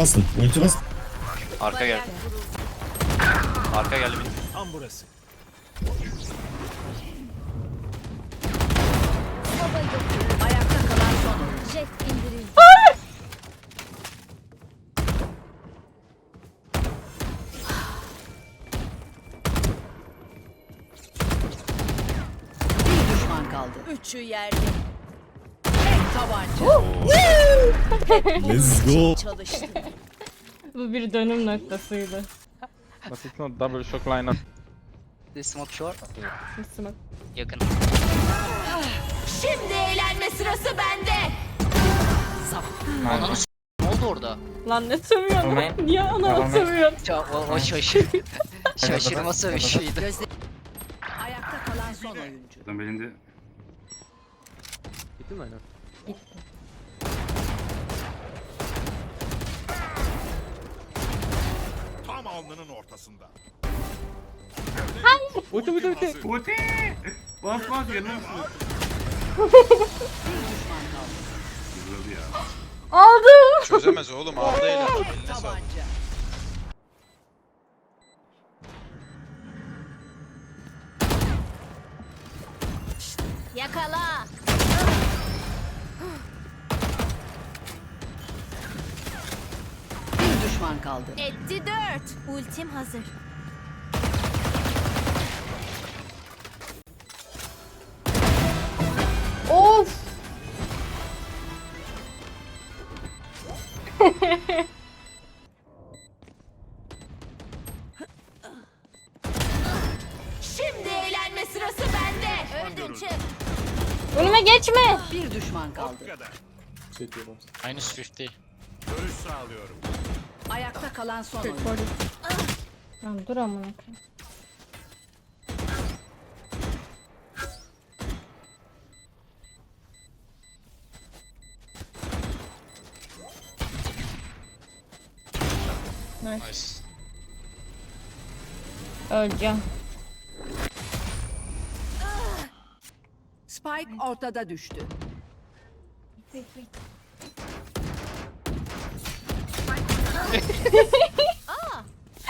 Basın. Ulti bas. Arka geldi. Arka geldi bir. Tam burası. Ayakta kalan son oyuncu. Jet indirildi. Bir düşman kaldı. Üçü yerde. Tek tabanca. Let's go. Çalıştı. Bu bir dönüm noktasıydı. But it's not double shock lineup. This smoke short. Smoke. Yakın. Şimdi eğlenme sırası bende. Ananı s- ne oldu orada? Lan ne sövüyorsun? Niye ana sövüyorsun? Ya, o, o şaşır. Şaşırma sövüşüydü. Gözle... Ayakta kalan son oyuncu. Adam belinde Gitti mi aynen? Tam alnının ortasında. Ulti ulti ulti. Ulti! Bas bas yerine mısın? Yılladı ya. Aldım. Çözemez oğlum aldı eline. Tabanca. Düşman kaldı. Etti dört. Ultim hazır. Of. Şimdi eğlenme sırası bende. Öldün çık. Önüme geçme. Bir düşman kaldı. Minus 50. Görüş sağlıyorum. Ayakta kalan son oyuncu. Lan dur amına koyayım. Nice. Nice. Öleceğim. Spike ortada düştü.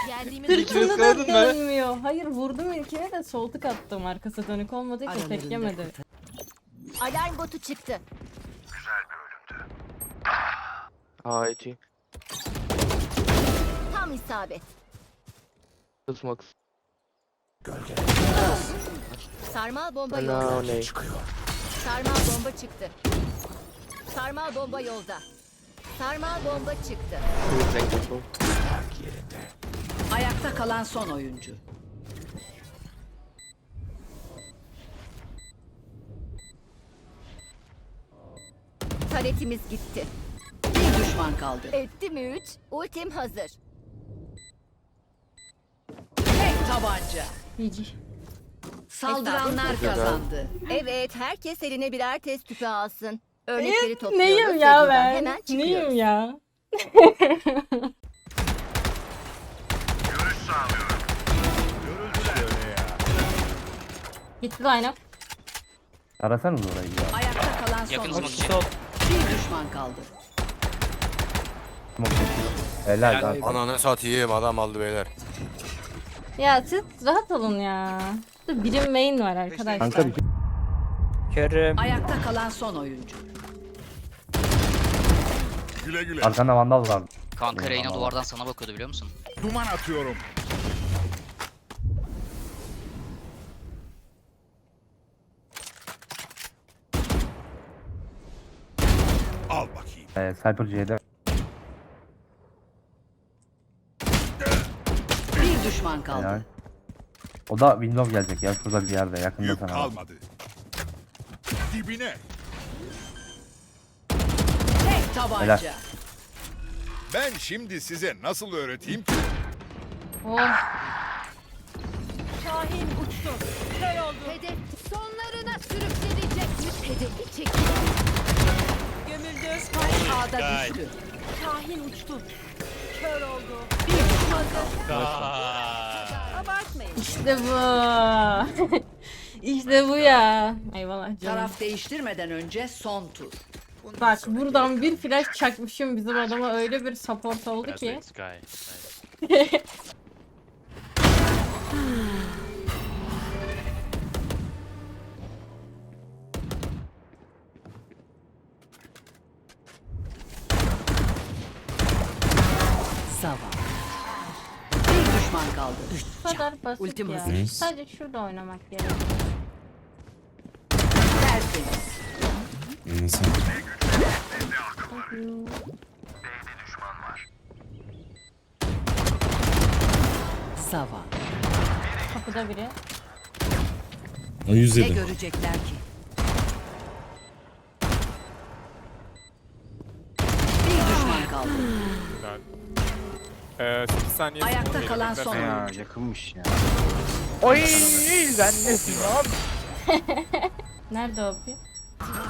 Geldiğimiz Sırtını da dönmüyor. Hayır vurdum ilkine de sol tık attım. Arkası dönük olmadığı için tek yemedi. alarm botu çıktı. Aa eti. Tam isabet. Smoke. Sarmal bomba yolda. ne? Sarmal bomba çıktı. Sarmal bomba yolda. Sarmal bomba çıktı. Ayakta kalan son oyuncu. Taretimiz gitti. Bir düşman kaldı. Etti mi üç? Ultim hazır. Tek tabanca. GG. Saldıranlar kazandı. Evet, herkes eline birer test tüpü alsın. Örnekleri topluyoruz. Neyim ya ben? Hemen çıkıyoruz. Neyim ya? Gitti line up. Arasanız orayı ya. Ayakta kalan son Yakın oyuncu. smoke. Bir düşman kaldı. Smoke çekiyor. Helal lan. Ananı satayım adam aldı beyler. Ya siz rahat olun ya. Burada birim main var arkadaşlar. Kanka bir şey. Körüm. Ayakta kalan son oyuncu. Güle güle. Arkanda vandal var. Kanka Reyna duvardan sana bakıyordu biliyor musun? Duman atıyorum. Al bakayım. Ee, Cypher C'de. Bir düşman Helal. kaldı. O da window gelecek ya. Şurada bir yerde yakında Yük sana. kalmadı. Dibine. Tabanca. Helal. Ben şimdi size nasıl öğreteyim ki? Oh. Şahin uçtu. Kör oldu. Hedef sonlarına sürükleyecekmiş. Hedefi çekti. Gömüldü. Spike A'da düştü. Şahin uçtu. Kör oldu. Bir düşman kaldı. Abartmayın. İşte bu. işte bu ya. Eyvallah canım. Taraf değiştirmeden önce son tur. Bak buradan bir flash çakmışım bizim adama öyle bir support oldu ki. Sava. Bir düşman kaldı. Bu kadar basit Ultim ya. hazır. Sadece şurada oynamak gerekiyor. Sava. Kapıda biri. Ne görecekler ki? Bir düşman kaldı. Eee 8 saniye. Ayakta kalan son oyuncu. yakınmış ya. Oy sen nesin abi? Nerede o bir?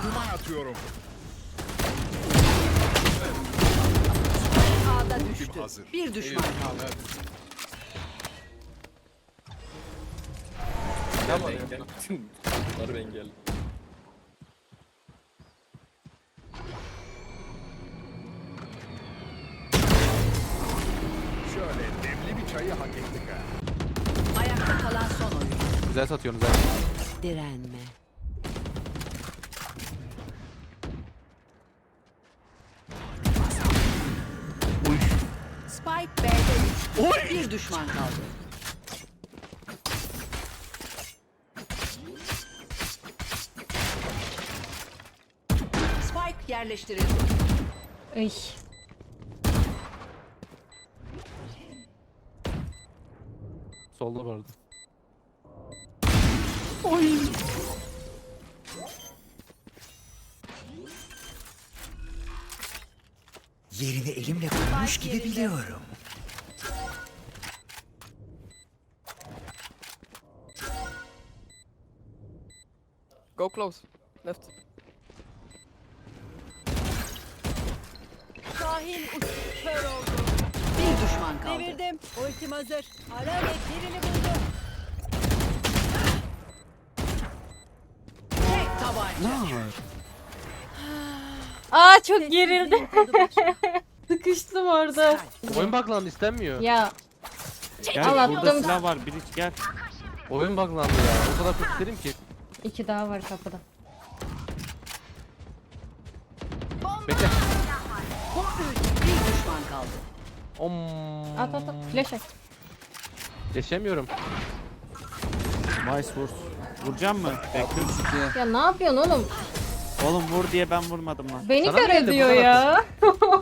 Duman atıyorum. A'da düştü. hazır? Bir düşman kaldı. Şöyle demli bir çayı hak ettik ha. Ayakta kalan son oyuncu. Güzel satıyorsunuz ha. Direnme. Spike B'de düştü. Bir düşman kaldı. Spike yerleştirildi. Ay. Solda vardı. Yerini elimle koymuş gibi biliyorum. Go close. Left. Şahin uç kör oldu. Bir düşman kaldı. Devirdim. Ultim hazır. Ara ve birini buldum. Tek tabanca. Aa çok gerildim. Sıkıştım orada. Oyun buglandı istenmiyor. Ya Gel Al burada attım. silah var biri gel. Oyun buglandı ya. O kadar çok istedim ki. iki daha var kapıda. Bekle. Bir düşman kaldı. Om. At at at flash at. Yaşamıyorum. Vice vur. Vuracağım mı? Bekle. Ya ne yapıyorsun oğlum? Oğlum vur diye ben vurmadım lan. Beni Sana kör geldi, ediyor bana ya.